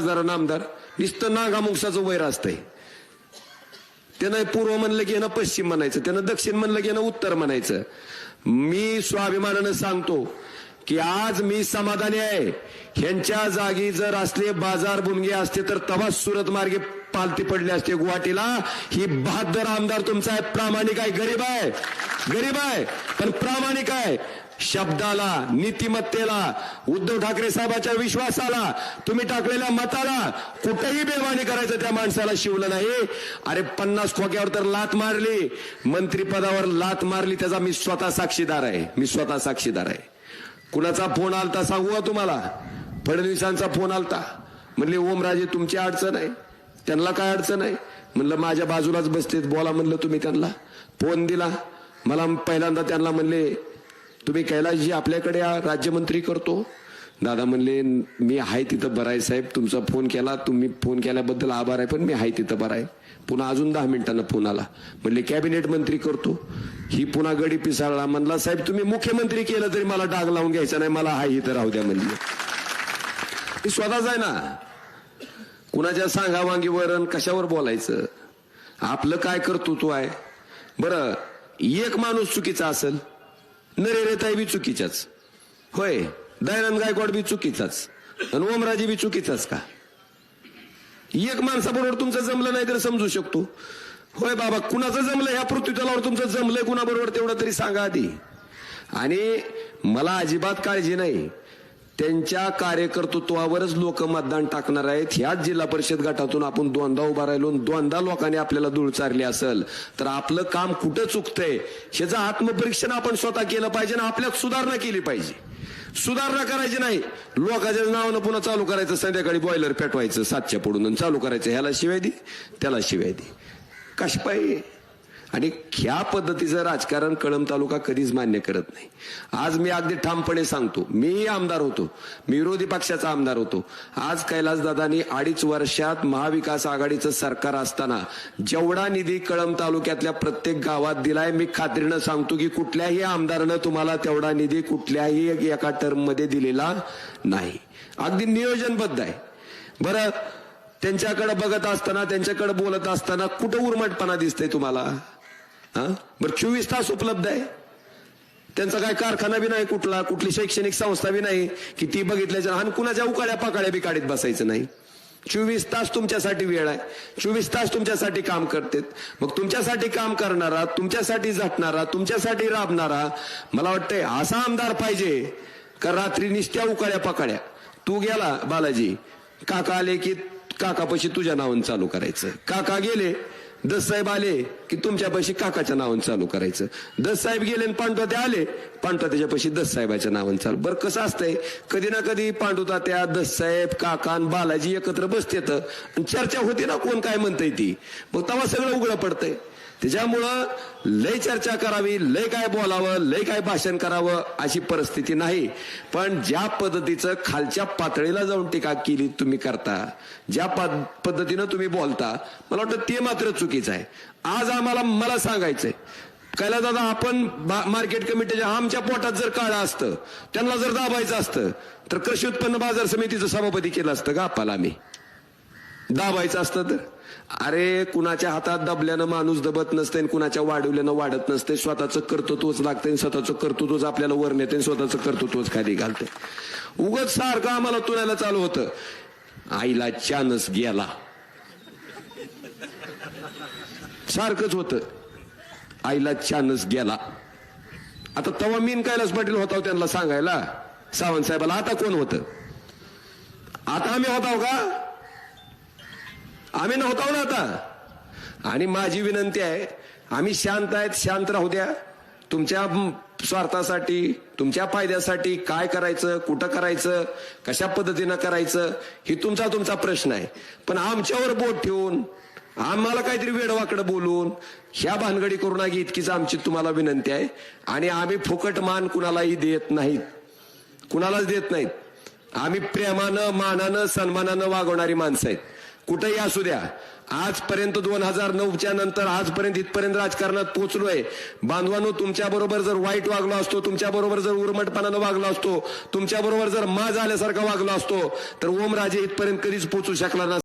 जरा आमदार नुसतं नागामुंगसाचं वैर असतंय. त्यानं पूर्व म्हणलं की यानं पश्चिम म्हणायचं त्यानं दक्षिण म्हणलं की यानं उत्तर म्हणायचं. मी स्वाभिमानानं सांगतो की आज मी समाधानी आहे. ह्यांच्या जागी जर असले बाजार बुनगे असते तर तवा सुरत मार्गे पालती पडले असते गुवाहाटीला. ही बहादर आमदार तुमचा आहे. प्रामाणिक आहे. गरीब आहे. गरीब आहे. पण प्रामाणिक आहे. शब्दाला नीतिमत्तेला उद्धव ठाकरे साहेबाच्या विश्वासाला तुम्ही टाकलेल्या मताला कुठेही बेमानी करायचं त्या माणसाला शिवलं नाही. अरे पन्नास खोक्यावर तर लात मारली. मंत्रीपदावर लात मारली त्याचा मी स्वतः साक्षीदार आहे. मी स्वतः साक्षीदार आहे. कुणाचा फोन आलता सांगू का तुम्हाला? फडणवीसांचा फोन आलता. म्हणले ओमराजे तुमची अडचण आहे. त्यांना काय अडचण आहे? म्हणलं माझ्या बाजूलाच बसतेत बोला म्हणलं तुम्ही त्यांना. फोन दिला. मला पहिल्यांदा त्यांना म्हणले तुम्ही कैलाशजी आपल्याकडे राज्यमंत्री करतो? दादा म्हणले मी आहे तिथं बरं आहे साहेब तुमचा फोन केला तुम्ही फोन केल्याबद्दल आभार आहे पण मी आहे तिथं बरं आहे. पुन्हा अजून दहा मिनिटांना फोन आला. म्हणले कॅबिनेट मंत्री करतो. ही पुन्हा गडी पिसाळला म्हणला साहेब तुम्ही मुख्यमंत्री केलं तरी मला डाग लावून घ्यायचा नाही मला हाय इथं राहू द्या म्हणले. ही स्वतःच आहे ना. कुणाच्या सांगावांगीवर अन कशावर बोलायचं? आपलं काय कर्तृत्व आहे? बरं एक माणूस चुकीचा असेल नरेताई बी चुकीच्याच. होय दयानंद गायकवाड बी चुकीचाच. आणि ओमराजे बी चुकीचाच का? एक माणसाबरोबर तुमचं जमलं नाही तर समजू शकतो. होय बाबा कुणाचं जमलं ह्या पृथ्वीतलावर तुमचं जमलंय कुणाबरोबर तेवढं तरी सांगा आधी. आणि मला अजिबात काळजी नाही. त्यांच्या कार्यकर्तृत्वावरच लोक मतदान टाकणार आहेत. ह्याच जिल्हा परिषद गटातून आपण दोनदा उभा राहिलो दोनदा लोकांनी आपल्याला धूळ चारली असेल. तर आपलं काम कुठं चुकतंय ह्याचं आत्मपरीक्षण आपण स्वतः केलं पाहिजे आणि आपल्यात सुधारणा केली पाहिजे. सुधारणा करायची नाही. लोकांच्या नावानं पुन्हा चालू करायचं संध्याकाळी बॉयलर पेटवायचं सातच्या पडून चालू करायचं. ह्याला शिवाय दे त्याला शिवाय दे. कशी पाहिजे? आणि ह्या पद्धतीचं राजकारण कळम तालुका कधीच मान्य करत नाही. आज मी अगदी ठामपणे सांगतो मी आमदार होतो मी विरोधी पक्षाचा आमदार होतो. आज कैलासदादांनी अडीच वर्षात महाविकास आघाडीचं सरकार असताना जेवढा निधी कळम तालुक्यातल्या प्रत्येक गावात दिलाय मी खात्रीनं सांगतो की कुठल्याही आमदारानं तुम्हाला तेवढा निधी कुठल्याही एका टर्ममध्ये दिलेला नाही. अगदी नियोजनबद्ध आहे. बरं त्यांच्याकडे बघत असताना त्यांच्याकडे बोलत असताना कुठं उर्मटपणा दिसतंय तुम्हाला? हा? बरं चोवीस तास उपलब्ध आहे. त्यांचा काय कारखाना बी नाही कुठला कुठली शैक्षणिक संस्था बी नाही की ती बघितल्याच्या आणि कुणाच्या उकाड्या पाकाड्या बी काढीत बसायचं नाही. चोवीस तास तुमच्यासाठी वेळ आहे. चोवीस तास तुमच्यासाठी काम करतेत. मग तुमच्यासाठी काम करणारा तुमच्यासाठी झटणारा तुमच्यासाठी राबणारा मला वाटतंय असा आमदार पाहिजे का रात्री निस्त्या उकाड्या पाकाड्या. तू गेला बालाजी. काका आले की काकापाशी तुझ्या नावानं चालू करायचं. काका गेले दस साहेब आले की तुमच्यापाशी काकाच्या नावानं चालू करायचं. दस साहेब गेले आणि पांडुताते आले. पांडुतात्याच्यापाशी दस साहेबाच्या नावानं चालू. बरं कसं असतंय? कधी ना कधी पांडुतात्या दस साहेब काका आणि बालाजी एकत्र बसतेत. आणि चर्चा होते ना कोण काय म्हणतंय ती. मग तेव्हा सगळं उघडं पडतंय. त्याच्यामुळं लय चर्चा करावी लय काय बोलावं लय काय भाषण करावं अशी परिस्थिती नाही. पण ज्या पद्धतीचं खालच्या पातळीला जाऊन टीका केली तुम्ही करता ज्या पद्धतीनं तुम्ही बोलता मला वाटतं ते मात्र चुकीचं आहे. आज आम्हाला मला सांगायचंय. कैला दादा आपण मार्केट कमिटीच्या आमच्या पोटात जर काळं असतं त्यांना जर दाबायचं असतं तर कृषी उत्पन्न बाजार समितीचं सभापती केलं असतं का आपल्याला आम्ही? दाबायचं असतं तर. अरे कुणाच्या हातात दबल्यानं माणूस दबत नसते आणि कुणाच्या वाढवल्यानं वाढत नसते स्वतःचं कर्तृत्वच लागते आणि स्वतःचं कर्तृत्वच आपल्याला वर नेते आणि स्वतःचं कर्तृत्वच खाली घालते उगत सारखं आम्हाला तुणायला चालू होतं. आईला चानस गेला. सारखंच होतं. आईला चानस गेला. आता तवा मीन कैलास पाटील होता हो त्यांना सांगायला. सावंत साहेबाला आता कोण होतं? आता आम्ही होताव का? आम्ही नव्हतो ना आता. आणि माझी विनंती आहे आम्ही शांत आहेत शांत राहू द्या. तुमच्या स्वार्थासाठी तुमच्या फायद्यासाठी काय करायचं कुठं करायचं कशा पद्धतीनं करायचं ही तुमचा तुमचा प्रश्न आहे. पण आमच्यावर बोट ठेवून आम्हाला काहीतरी वेडवाकडं बोलून ह्या भानगडी करू नये इतकीच आमची तुम्हाला विनंती आहे. आणि आम्ही फुकट मान कुणालाही देत नाहीत. कुणालाच देत नाहीत. आम्ही प्रेमानं मानानं सन्मानानं वागवणारी माणसं आहेत. कुठेही असू द्या. आजपर्यंत दोन हजार नऊच्या नंतर आजपर्यंत इथपर्यंत राजकारणात पोहोचलोय. बांधवांनो तुमच्या बरोबर जर वाईट वागलो असतो तुमच्या बरोबर जर उर्मटपणानं वागलो असतो तुमच्या बरोबर जर माज आल्यासारखा वागलो असतो तर ओमराजे इथपर्यंत कधीच पोहोचू शकला नसतो.